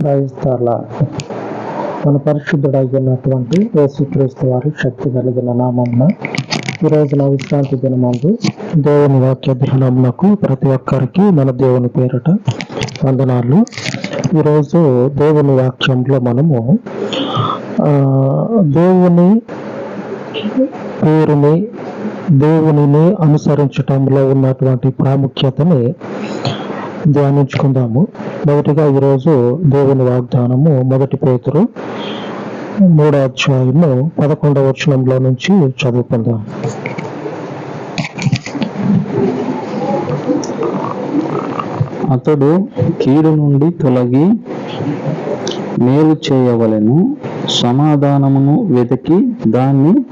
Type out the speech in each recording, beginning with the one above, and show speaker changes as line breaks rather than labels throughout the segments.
క్రైస్తల మన పరిశుద్ధుడైనటువంటి యేసుక్రీస్తు వారి శక్తి కలిగిన నామమున ఈ రోజున విశ్రాంతి దినమందు దేవుని వాక్య ధ్యానమునకు ప్రతి ఒక్కరికి మన దేవుని పేరట వందనాలు. ఈరోజు దేవుని వాక్యంలో మనము ఆ, దేవుని పేరుని దేవునిని అనుసరించటంలో ఉన్నటువంటి ప్రాముఖ్యతని ధ్యానించుకుందాము. మొదటిగా ఈరోజు దేవుని వాగ్దానము మొదటి పేతురు మూడో అధ్యాయము పదకొండవ వచనంలో నుంచి చదువుకుందాం.
అతడు కీడు నుండి తొలగి మేలు చేయవలెను సమాధానమును వెతికి దాన్ని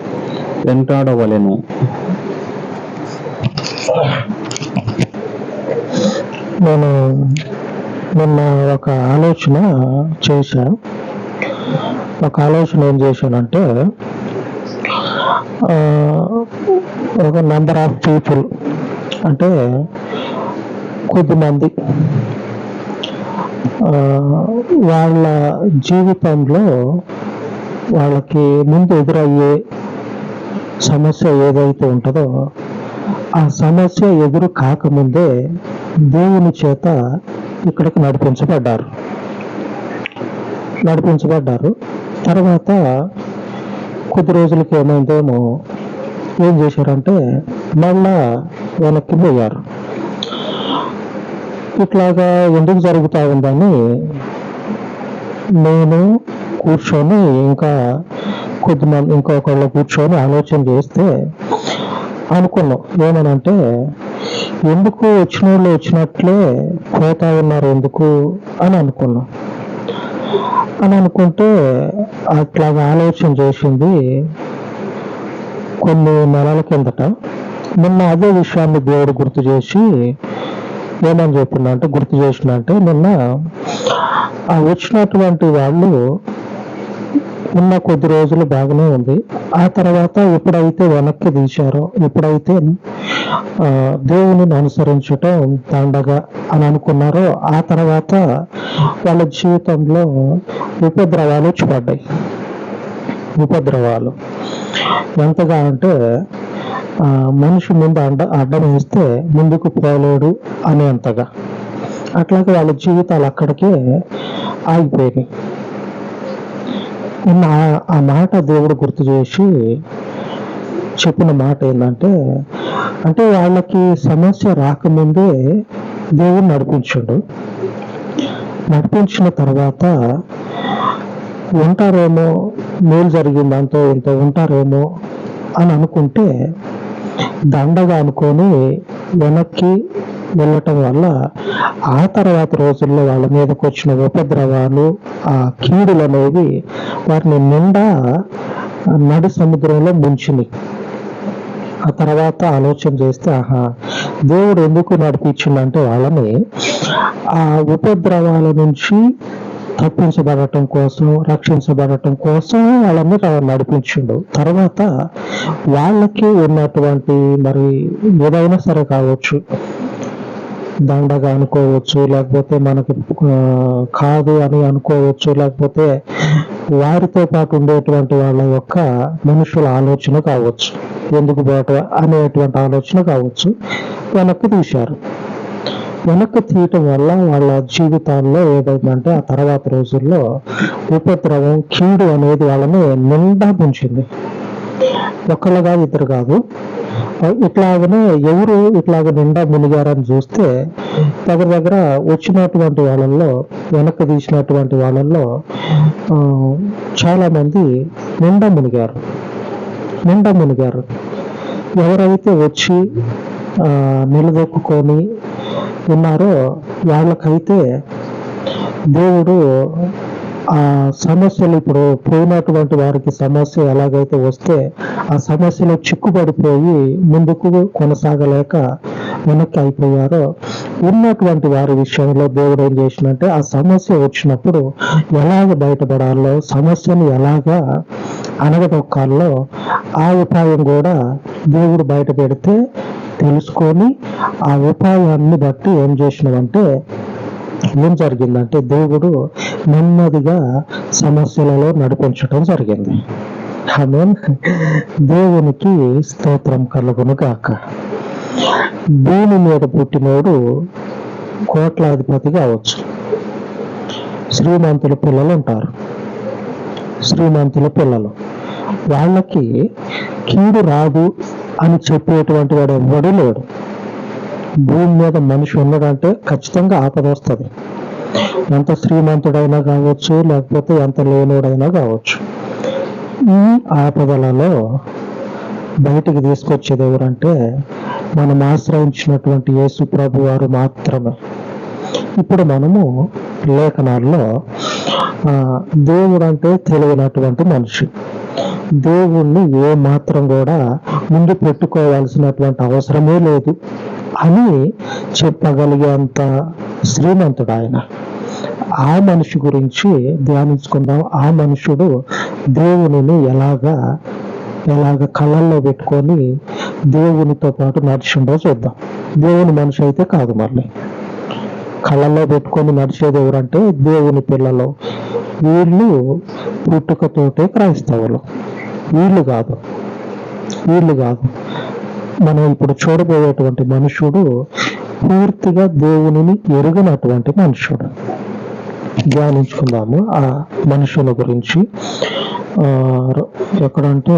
వెంటాడవలెను.
నేను నిన్న ఒక ఆలోచన చేశాను. ఒక ఆలోచన ఏం చేశానంటే ఒక నెంబర్ ఆఫ్ పీపుల్ అంటే కొద్దిమంది వాళ్ళ జీవితంలో వాళ్ళకి ముందు ఎదురయ్యే సమస్య ఏదైతే ఉంటుందో ఆ సమస్య ఎదురు కాకముందే దేవుని చేత ఇక్కడికి నడిపించబడ్డారు. నడిపించబడ్డారు. తర్వాత కొద్ది రోజులకి ఏమైందేమో ఏం చేశారంటే మళ్ళా వెనక్కి పోయారు. ఇట్లాగా ఎందుకు జరుగుతూ ఉందని నేను కూర్చొని ఇంకా కొద్దిమంది ఇంకొకళ్ళు కూర్చొని ఆలోచన చేస్తే అనుకున్నాం. ఏమనంటే ఎందుకు వచ్చిన వాళ్ళు వచ్చినట్లే పోతా ఉన్నారు ఎందుకు అని అనుకున్నాం. అని అనుకుంటే అట్లాగా ఆలోచన చేసింది కొన్ని నెలల కిందట. నిన్న అదే విషయాన్ని దేవుడు గుర్తు చేసి ఏమని చెప్పిండు అంటే గుర్తు చేసిన అంటే నిన్న ఆ వచ్చినటువంటి వాళ్ళు ఉన్న కొద్ది రోజులు బాగానే ఉంది. ఆ తర్వాత ఎప్పుడైతే వెనక్కి తీశారో ఎప్పుడైతే దేవుని అనుసరించటం దండగా అని అనుకున్నారో ఆ తర్వాత వాళ్ళ జీవితంలో ఉపద్రవాలు వచ్చి పడ్డాయి ఉపద్రవాలు. ఎంతగా అంటే ఆ, మనిషి ముందు అడ్డ అడ్డం వేస్తే ముందుకు పోలేడు అనేంతగా. అట్లాగే వాళ్ళ జీవితాలు అక్కడికే ఆగిపోయినాయి. నిన్న ఆ- మాట దేవుడు గుర్తు చేసి చెప్పిన మాట ఏంటంటే అంటే వాళ్ళకి సమస్య రాకముందే దేవుడు నడిపించాడు. నడిపించిన తర్వాత ఉంటారేమో మేలు జరిగింది అంతో ఇంత ఉంటారేమో అని అనుకుంటే దండగా అనుకొని వెనక్కి వెళ్ళటం వల్ల ఆ తర్వాత రోజుల్లో వాళ్ళ మీదకి వచ్చిన ఉపద్రవాలు ఆ కీడులు అనేవి వారిని నిండా నడి సముద్రంలో ముంచినాయి ఆ తర్వాత ఆలోచన చేస్తే ఆహా దేవుడు ఎందుకు నడిపించిందంటే వాళ్ళని ఆ ఉపద్రవాల నుంచి తప్పించబడటం కోసం రక్షించబడటం కోసం వాళ్ళని నడిపించిండు. తర్వాత వాళ్ళకి ఉన్నటువంటి మరి ఏదైనా సరే కావచ్చు. దండగా అనుకోవచ్చు లేకపోతే మనకి కాదు అని అనుకోవచ్చు లేకపోతే వారితో పాటు ఉండేటువంటి వాళ్ళ యొక్క మనుషుల ఆలోచన కావచ్చు ఎందుకు బయట అనేటువంటి ఆలోచన కావచ్చు వెనక్కి తీశారు. వెనక్కి తీయటం వల్ల వాళ్ళ జీవితాల్లో ఏదైందంటే ఆ తర్వాత రోజుల్లో ఉపద్రవం కీడు అనేది వాళ్ళని నిండా ముంచింది. ఒకళ్ళు కాదు ఇద్దరు కాదు. ఇట్లాగనే ఎవరు ఇట్లాగ నిండా మునిగారని చూస్తే దగ్గర దగ్గర వచ్చినటువంటి వాళ్ళల్లో వెనక్కి తీసినటువంటి వాళ్ళల్లో ఆ, చాలా మంది నిండా మునిగారు. నిండా మునిగారు. ఎవరైతే వచ్చి ఆ, నిలదొక్కుకొని ఉన్నారో వాళ్ళకైతే దేవుడు ఆ సమస్యలు ఇప్పుడు పోయినటువంటి వారికి సమస్య ఎలాగైతే వస్తే ఆ సమస్యలో చిక్కుపడిపోయి ముందుకు కొనసాగలేక వెనక్కి అయిపోయారో ఉన్నటువంటి వారి విషయంలో దేవుడు ఏం చేసినంటే ఆ సమస్య వచ్చినప్పుడు ఎలాగ బయటపడాలో సమస్యను ఎలాగా అనగదొక్కాలో ఆ ఉపాయం కూడా దేవుడు బయట పెడితే తెలుసుకొని ఆ ఉపాయాన్ని బట్టి ఏం చేసినామంటే ఏం జరిగిందంటే దేవుడు నెమ్మదిగా సమస్యలలో నడిపించడం జరిగింది. ఆమె దేవునికి స్తోత్రం కలుగును కాక భూమి మీద పుట్టినోడు కోట్లాధిపతి కావచ్చు శ్రీమంతుల పిల్లలు ఉంటారు. శ్రీమంతుల పిల్లలు. వాళ్ళకి కీడు రాదు అని చెప్పేటువంటి వాడు ఎవడూ లేడు. భూమి మీద మనిషి ఉన్నాడంటే ఖచ్చితంగా ఆపద వస్తుంది. ఎంత శ్రీమంతుడైనా కావచ్చు లేకపోతే ఎంత లేనుడైనా కావచ్చు. ఈ ఆపదలలో బయటికి తీసుకొచ్చేది ఎవరంటే మనం ఆశ్రయించినటువంటి యేసు ప్రభు వారు మాత్రమే. ఇప్పుడు మనము లేఖనాల్లో ఆ, దేవుడు అంటే తెలియనటువంటి మనిషి. దేవుణ్ణి ఏ మాత్రం కూడా ముందు పెట్టుకోవాల్సినటువంటి అవసరమే లేదు అని చెప్పగలిగేంత శ్రీమంతుడు ఆయన ఆ మనిషి గురించి ధ్యానించుకుందాం. ఆ మనుషుడు దేవునిని ఎలాగా ఎలాగ కళ్ళల్లో పెట్టుకొని దేవునితో పాటు నడిచిండో చూద్దాం. దేవుని మనిషి అయితే కాదు మళ్ళీ. కళ్ళల్లో పెట్టుకొని నడిచేది ఎవరంటే దేవుని పిల్లలు. వీళ్ళు పుట్టుకతోటే క్రైస్తవులు. వీళ్ళు కాదు. వీళ్ళు కాదు. మనం ఇప్పుడు చూడబోయేటువంటి మనుషుడు పూర్తిగా దేవునిని ఎరుగనటువంటి మనుషుడు. ధ్యానించుకుందాము ఆ మనుషుల గురించి. ఆ, ఎక్కడంటే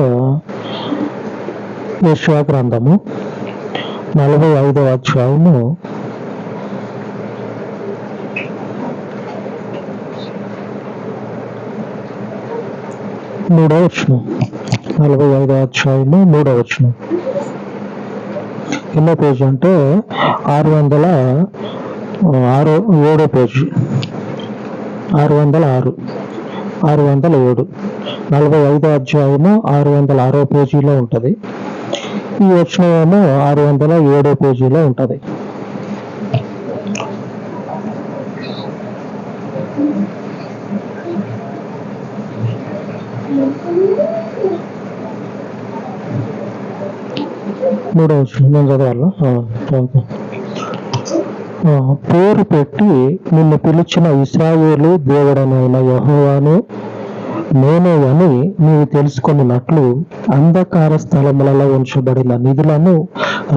యశ్వా గ్రంథము నలభై ఐదవ అధ్యాయము మూడవ వచనం. నలభై ఐదవ అధ్యాయము మూడవ వచనం. ఎన్నో పేజీ అంటే ఆరు వందల ఆరు ఆరో ఏడో పేజీ. ఆరు వందల ఆరు. ఆరు వందల ఏడు. నలభై ఐదో అధ్యాయము ఆరు వందల ఆరో పేజీలో ఉంటుంది. ఈ వచనం ఏమో ఆరు వందల ఏడో పేజీలో ఉంటుంది. మూడో నేను చదవాలా పేరు పెట్టి నిన్ను పిలిచిన ఇస్రాయేలు దేవుడనైన యహోవాను నేనే అని నీవు తెలుసుకున్నట్లు అంధకార స్థలములలో ఉంచబడిన నిధులను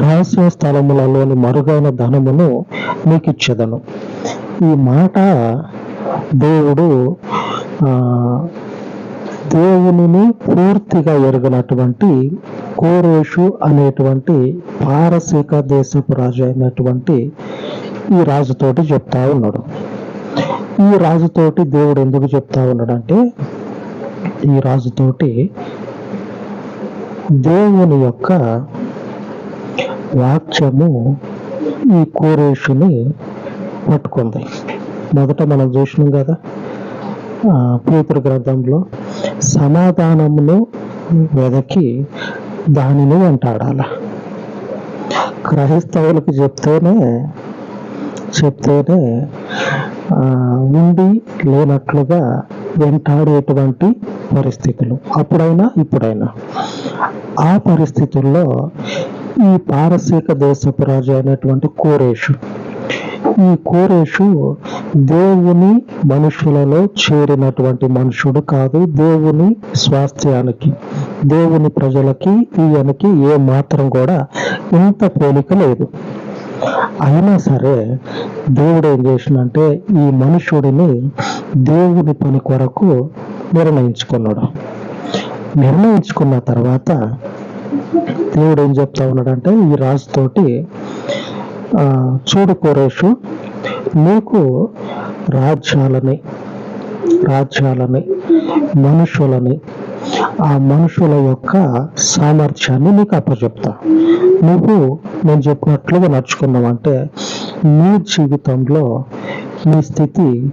రహస్య స్థలములలోని మరుగైన ధనమును నీకు ఇచ్చేదను ఈ మాట దేవుడు ఆ, దేవునిని పూర్తిగా ఎరగనటువంటి కోరేషు అనేటువంటి పారసీక దేశపు రాజు అయినటువంటి ఈ రాజుతోటి చెప్తా ఉన్నాడు. ఈ రాజుతోటి దేవుడు ఎందుకు చెప్తా ఉన్నాడంటే ఈ రాజుతోటి దేవుని యొక్క వాక్యము ఈ కోరేషుని పట్టుకుంది. మొదట మనం చూసినాం కదా పేతురు గ్రంథంలో సమాధానమును వెదకి దానిని వెంటాడాల క్రైస్తవులకు చెప్తేనే చెప్తేనే ఉండి లేనట్లుగా వెంటాడేటువంటి పరిస్థితులు. అప్పుడైనా ఇప్పుడైనా. ఆ పరిస్థితుల్లో ఈ పారసీక దేశపు రాజు అయినటువంటి కోరేషు ఈ కోరేషు దేవుని మనుషులలో చేరినటువంటి మనుషుడు కాదు దేవుని స్వాస్థ్యానికి దేవుని ప్రజలకి ఈయనకి ఏ మాత్రం కూడా ఇంత పోలిక లేదు. అయినా సరే దేవుడు ఏం చేసినంటే ఈ మనుషుడిని దేవుని పని కొరకు నిర్ణయించుకున్నాడు. నిర్ణయించుకున్న తర్వాత దేవుడు ఏం చెప్తా ఉన్నాడంటే ఈ రాజుతోటి చూడు కోరేషు నీకు రాజ్యాలని రాజ్యాలని మనుషులని ఆ మనుషుల యొక్క సామర్థ్యాన్ని నీకు అప్పచెప్తా. నువ్వు నేను చెప్పినట్లుగా నడుచుకున్నావంటే నీ జీవితంలో నీ స్థితి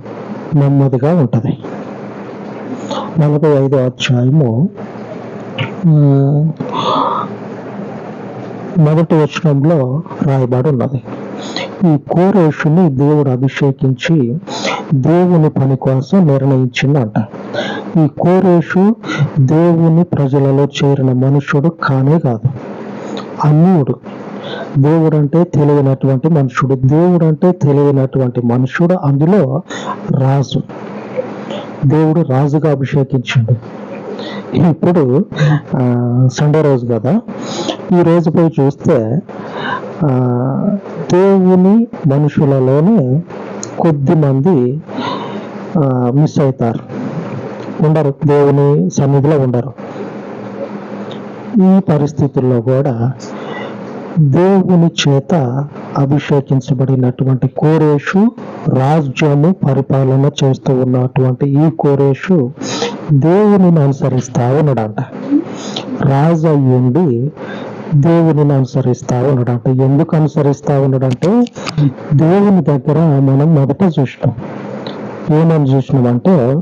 నెమ్మదిగా ఉంటుంది. నలభై ఐదో అధ్యాయము మొదటి వచనంలో రాయబడి ఉన్నది ఈ కోరేషుని దేవుడు అభిషేకించి దేవుని పని కోసం నిర్ణయించిందంట ఈ కోరేషు దేవుని ప్రజలలో చేరిన మనుషుడు కానే కాదు అన్యుడు. దేవుడు అంటే తెలియనటువంటి మనుషుడు దేవుడు అంటే తెలియనటువంటి మనుషుడు అందులో రాజు. దేవుడు రాజుగా అభిషేకించిండు. ఇప్పుడు ఆ, సండే రోజు కదా ఈరోజు పోయి చూస్తే దేవుని మనుషులలోనే కొద్ది మంది మిస్ అవుతారు. ఉండరు. దేవుని సన్నిధిలో ఉండరు. ఈ పరిస్థితుల్లో కూడా దేవుని చేత అభిషేకించబడినటువంటి కోరేషు రాజ్యము పరిపాలన చేస్తూ ఉన్నటువంటి ఈ కోరేషు దేవునిని అనుసరిస్తా ఉన్నాడంట. రాజు అయ్యుండి దేవునిని అనుసరిస్తా ఉన్నాడంట. ఎందుకు అనుసరిస్తా ఉన్నాడంటే దేవుని దగ్గర మనం మొదట చూసినాం. ఏమని చూసినామంటే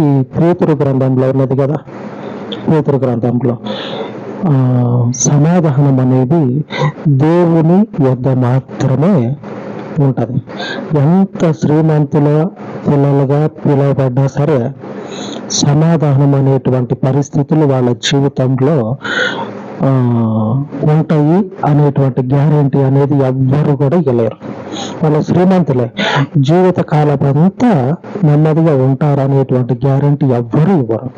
ఈ పేతురు గ్రంథంలో ఉన్నది కదా? పేతురు గ్రంథంలో. ఆ, సమాధానం అనేది దేవుని వద్ద మాత్రమే ఉంటది. ఎంత శ్రీమంతుల పిల్లలుగా పిలువబడ్డా సరే సమాధానం అనేటువంటి పరిస్థితులు వాళ్ళ జీవితంలో ఉంటాయి అనేటువంటి గ్యారంటీ అనేది ఎవ్వరు కూడా ఇవ్వలేరు వాళ్ళ శ్రీమంతులే జీవిత కాలమంతా నెమ్మదిగా ఉంటారు అనేటువంటి గ్యారంటీ ఎవ్వరు ఇవ్వరు.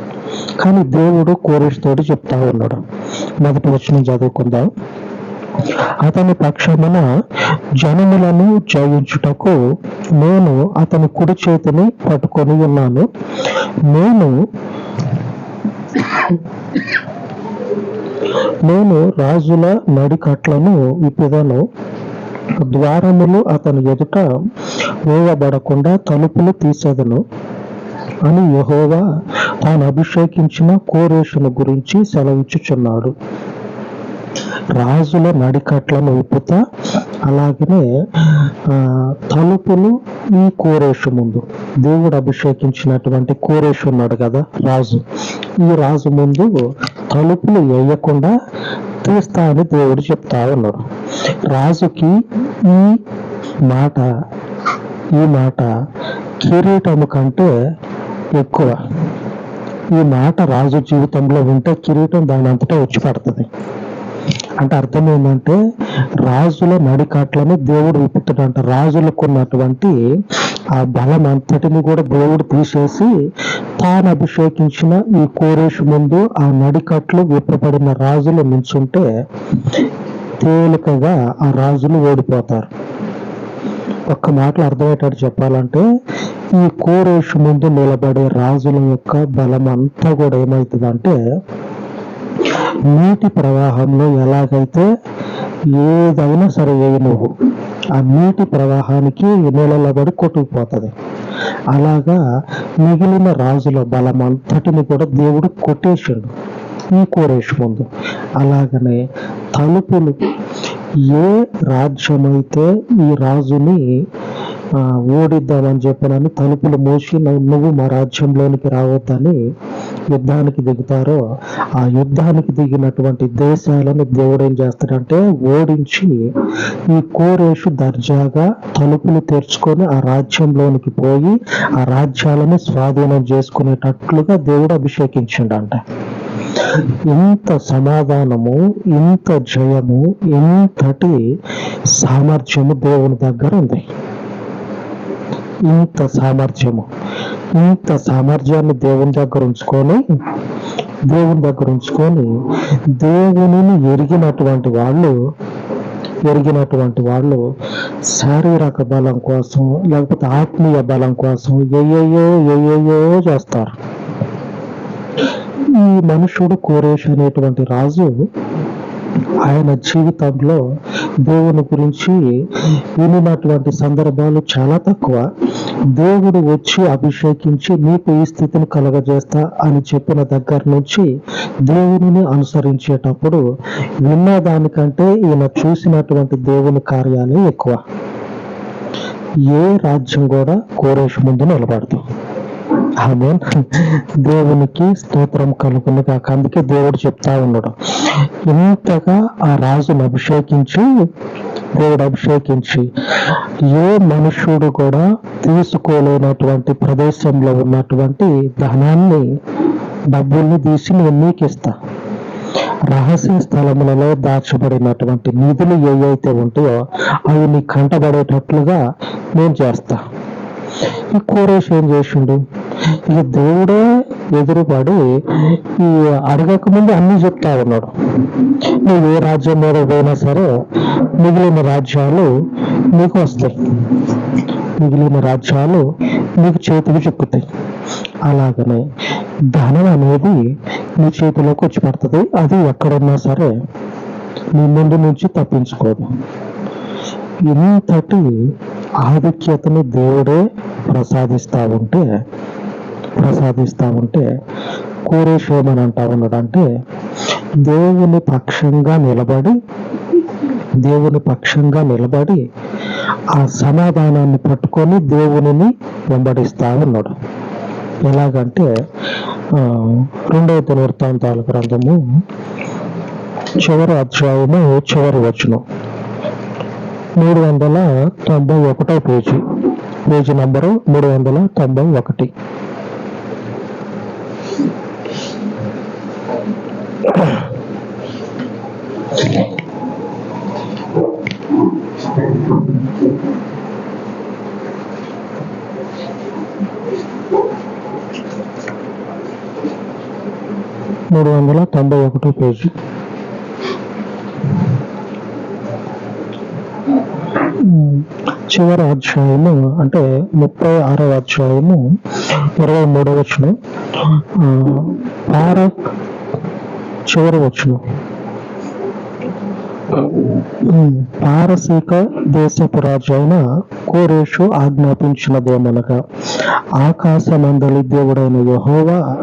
కానీ దేవుడు కోరిస్తోటి చెప్తా ఉన్నాడు. మొదటి వచ్చిన చదువుకుందాం. అతని పక్షమున జనములను జయించుటకు నేను అతని కుడి చేతిని పట్టుకొని ఉన్నాను. నేను నేను రాజుల నడికట్లను విప్పుదను ద్వారములు అతని ఎదుట వేయబడకుండా తలుపులు తీసేదను అని యహోవా తాను అభిషేకించిన కోరేషును గురించి సెలవిచ్చుచున్నాడు. రాజుల నడికట్లను విప్పుతా అలాగనే తలుపులు ఈ కోరేషు ముందు. దేవుడు అభిషేకించినటువంటి కోరేషు ఉన్నాడు కదా రాజు. ఈ రాజు ముందు తలుపులు వేయకుండా తీస్తా అని దేవుడు చెప్తా ఉన్నాడు. రాజుకి ఈ మాట ఈ మాట కిరీటము కంటే ఎక్కువ. ఈ మాట రాజు జీవితంలో ఉంటే కిరీటం దాని అంతటా వచ్చి పడుతుంది. అంటే అర్థం ఏంటంటే రాజుల నడికాట్లను దేవుడు విప్పుతాడంట రాజులకు ఉన్నటువంటి ఆ బలం అంతటిని కూడా దేవుడు తీసేసి తాను అభిషేకించిన ఈ కోరేషు ముందు ఆ నడికట్లు విప్పబడిన రాజులు నించుంటే తేలికగా ఆ రాజులు ఓడిపోతారు. ఒక్క మాటలు అర్థమయ్యేటట్టు చెప్పాలంటే ఈ కోరేషు ముందు నిలబడే రాజుల యొక్క బలం అంతా కూడా ఏమవుతుందంటే నీటి ప్రవాహంలో ఎలాగైతే ఏదైనా సరే వేయి నువ్వు ఆ నీటి ప్రవాహానికి నీళ్ళలో పడి కొట్టుకుపోతుంది. అలాగా మిగిలిన రాజుల బలం అంతటిని కూడా దేవుడు కొట్టేశాడు. ఈ కోరేష్ ముందు. అలాగనే తలుపులు ఏ రాజ్యమైతే ఈ రాజుని ఓడిద్దామని చెప్పనని తలుపులు మూసి నువ్వు నువ్వు మా రాజ్యంలోనికి రావద్దని యుద్ధానికి దిగుతారో ఆ యుద్ధానికి దిగినటువంటి దేశాలను దేవుడు ఏం చేస్తాడంటే ఓడించి ఈ కోరేషు దర్జాగా తలుపులు తెరుచుకొని ఆ రాజ్యంలోనికి పోయి ఆ రాజ్యాలను స్వాధీనం చేసుకునేటట్లుగా దేవుడు అభిషేకించిండంట. ఇంత సమాధానము ఇంత జయము ఇంతటి సామర్థ్యము దేవుని దగ్గర ఉంది. ఇంత సామర్థ్యము ఇంత సామర్థ్యాన్ని దేవుని దగ్గర ఉంచుకొని దేవుని దగ్గర ఉంచుకొని దేవునిని ఎరిగినటువంటి వాళ్ళు ఎరిగినటువంటి వాళ్ళు శారీరక బలం కోసం లేకపోతే ఆత్మీయ బలం కోసం ఏయేయో ఏయేయో చేస్తారు. ఈ మనుషుడు కోరేష్ అనేటువంటి రాజు ఆయన జీవితంలో దేవుని గురించి వినినటువంటి సందర్భాలు చాలా తక్కువ. దేవుడు వచ్చి అభిషేకించి నీకు ఈ స్థితిని కలగజేస్తా అని చెప్పిన దగ్గర నుంచి దేవుని అనుసరించేటప్పుడు విన్నదానికంటే ఈయన చూసినటువంటి దేవుని కార్యాలే ఎక్కువ. ఏ రాజ్యం కూడా కోరేష్ ముందు నిలబడుతుంది ఆమె దేవునికి స్తోత్రం కలుగును కాక అందుకే దేవుడు చెప్తా ఉన్నాడు. ఇంతగా ఆ రాజును అభిషేకించి దేవుడు అభిషేకించి ఏ మనుష్యుడు కూడా తీసుకోలేనటువంటి ప్రదేశంలో ఉన్నటువంటి ధనాన్ని డబ్బుల్ని తీసి నేను నీకు ఇస్తా. రహస్య స్థలములలో దాచబడినటువంటి నిధులు ఏవైతే ఉంటాయో అవి నీ కంటబడేటట్లుగా నేను చేస్తా. ఈ కోరేష్ ఏం చేసిండు. ఇక దేవుడే ఎదురుపడి ఈ అడగక ముందు అన్ని చెప్తా ఉన్నాడు. నువ్వు ఏ రాజ్యం మీద పోయినా సరే మిగిలిన రాజ్యాలు నీకు వస్తాయి. మిగిలిన రాజ్యాలు నీకు చేతికి చిక్కుతాయి. అలాగనే ధనం అనేది నీ చేతిలోకి వచ్చి పడుతుంది. అది ఎక్కడున్నా సరే నీ ముందు నుంచి తప్పించుకోదు. ఇంతటి ఆధిక్యతను దేవుడే ప్రసాదిస్తా ఉంటే ప్రసాదిస్తా ఉంటే కోరేశ్వమని అంటా ఉన్నాడంటే దేవుని పక్షంగా నిలబడి దేవుని పక్షంగా నిలబడి ఆ సమాధానాన్ని పట్టుకొని దేవునిని వెంబడిస్తా ఉన్నాడు. ఎలాగంటే ఆ, రెండవ దినవృత్తాంతాల గ్రంథము చివరి అధ్యాయము చివరి వచనం. మూడు వందల తొంభై ఒకటో పేజీ. పేజీ నంబరు మూడు వందల తొంభై ఒకటి. మూడు వందల తొంభై ఒకటో పేజీ. చివరి అధ్యాయము అంటే ముప్పై ఆరవ అధ్యాయము ఇరవై మూడవ వచనం. పార చివరి వచనం. పారసీక దేశపు రాజు అయిన కోరేషు ఆజ్ఞాపించినదేమనగా ఆకాశమందలి దేవుడైన యహోవా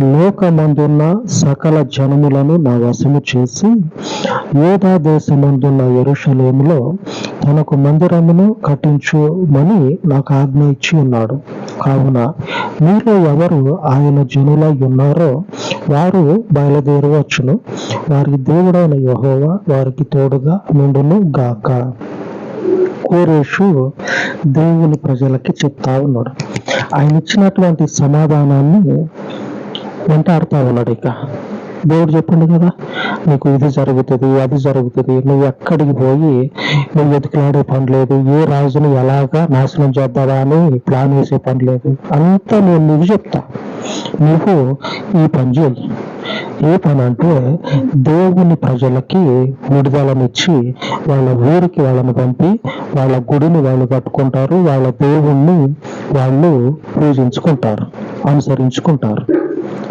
లోకమందున్న సకల జనములను నా వశము చేసి యోధా దేశమందున్న ఎరుషలేములో తనకు మందిరమును కట్టించుమని నాకు ఆజ్ఞ ఇచ్చి ఉన్నాడు. కావున మీలో ఎవరు ఆయన జనులై ఉన్నారో వారు బయలుదేరవచ్చును. వారికి దేవుడైన యహోవా వారికి తోడుగా నుండును గాక. కోరేషు దేవుని ప్రజలకి చెప్తా ఉన్నాడు. ఆయన ఇచ్చినటువంటి సమాధానాన్ని వెంటాడుతా ఉన్నాడు ఇక. దేవుడు చెప్పండి కదా నీకు ఇది జరుగుతుంది అది జరుగుతుంది నువ్వు ఎక్కడికి పోయి నువ్వు వెతికిలాడే పని లేదు ఏ రాజుని ఎలాగా నాశనం చేద్దావా అని ప్లాన్ వేసే పని లేదు. అంతా నేను నీకు చెప్తా. నువ్వు ఈ పని చేయి ఏ పని అంటే దేవుని ప్రజలకి విడుదలనిచ్చి వాళ్ళ ఊరికి వాళ్ళని పంపి వాళ్ళ గుడిని వాళ్ళు కట్టుకుంటారు వాళ్ళ దేవుణ్ణి వాళ్ళు పూజించుకుంటారు అనుసరించుకుంటారు.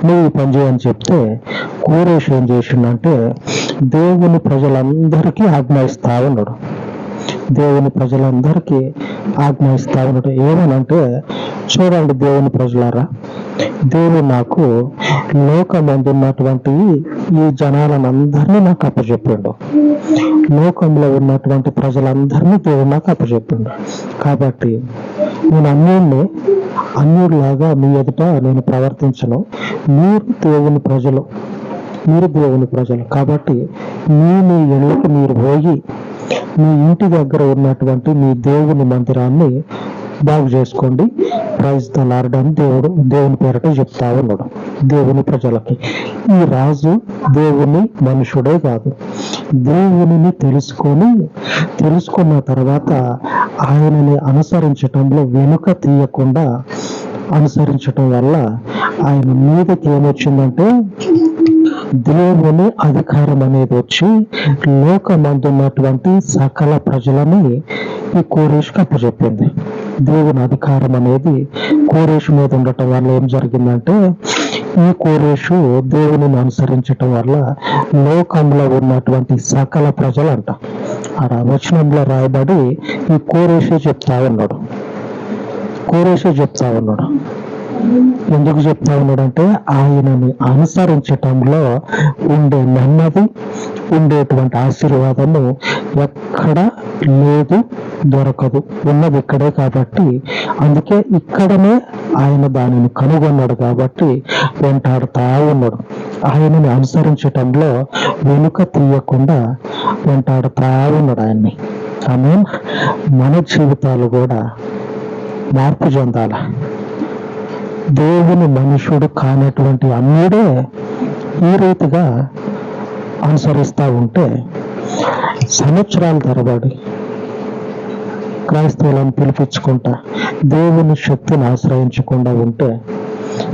నువ్వు ఈ పని చేయని చెప్తే కోరేష్ ఏం చేసిండంటే దేవుని ప్రజలందరికీ ఆజ్ఞాయిస్తా ఉన్నాడు. దేవుని ప్రజలందరికీ ఆజ్ఞాయిస్తా ఉన్నాడు. ఏమనంటే చూడండి దేవుని ప్రజలారా. దేవుడు నాకు లోకమందు ఉన్నటువంటి ఈ జనాలను అందరినీ నాకు అప్పచెప్పిండు. లోకంలో ఉన్నటువంటి ప్రజలందరినీ దేవుడు నాకు అప్పచెప్పిండు. కాబట్టి నేను అన్యుడిని అన్యుడిలాగా మీ ఎదుట నేను ప్రవర్తించను. మీరు దేవుని ప్రజలు మీరు దేవుని ప్రజలు. కాబట్టి మీ మీ ఇళ్ళకి మీరు పోయి మీ ఇంటి దగ్గర ఉన్నటువంటి మీ దేవుని మందిరాన్ని బాగు చేసుకోండి. ప్రైజ్ ద దేవుడు దేవుని పేరట చెప్తా ఉన్నాడు. దేవుని ప్రజలకి. ఈ రాజు దేవుని మనుషుడే కాదు. దేవునిని తెలుసుకొని తెలుసుకున్న తర్వాత ఆయనని అనుసరించటంలో వెనుక తీయకుండా అనుసరించటం వల్ల ఆయన మీదకి ఏమొచ్చిందంటే దేవుని అధికారం అనేది వచ్చి లోకమందున్నటువంటి సకల ప్రజలని ఈ కోరేష్కి అప్పచెప్పింది. దేవుని అధికారం అనేది కోరేష్ మీద ఉండటం వల్ల ఏం జరిగిందంటే ఈ కోరేషు దేవునిని అనుసరించటం వల్ల లోకంలో ఉన్నటువంటి సకల ప్రజలంట. ఆ వచనంలో రాయబడి ఈ కోరేషే చెప్తా ఉన్నాడు. కోరేషే చెప్తా ఉన్నాడు. ఎందుకు చెప్తా ఉన్నాడంటే ఆయనని అనుసరించటంలో ఉండే నెమ్మది ఉండేటువంటి ఆశీర్వాదము ఎక్కడ లేదు దొరకదు. ఉన్నది ఇక్కడే కాబట్టి అందుకే ఇక్కడనే ఆయన దానిని కనుగొన్నాడు కాబట్టి వెంటాడుతా ఉన్నాడు. ఆయనని అనుసరించటంలో వెనుక తీయకుండా వెంటాడుతా ఉన్నాడు ఆయన్ని. ఆమె మన జీవితాలు కూడా మార్పు చెందాల? దేవుని మనుషుడు కానటువంటి అన్యుడే ఈ రీతిగా అనుసరిస్తూ ఉంటే సంవత్సరాల తరబడి క్రైస్తవులను పిలిపించుకుంటా దేవుని శక్తిని ఆశ్రయించకుండా ఉంటే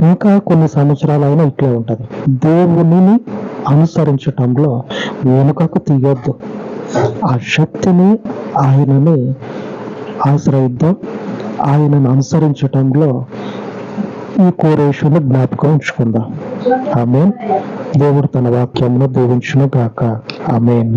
ఇంకా కొన్ని సంవత్సరాలైనా ఇట్లే ఉంటుంది. దేవునిని అనుసరించటంలో వెనుకకు తీయొద్దు. ఆ శక్తిని ఆయనని ఆశ్రయిద్దాం. ఆయనను అనుసరించటంలో ఈ కోరేషును జ్ఞాపకం ఉంచుకుందాం. ఆమె దేవుడు తన వాక్యమును దీవించును గాక ఆమెన్.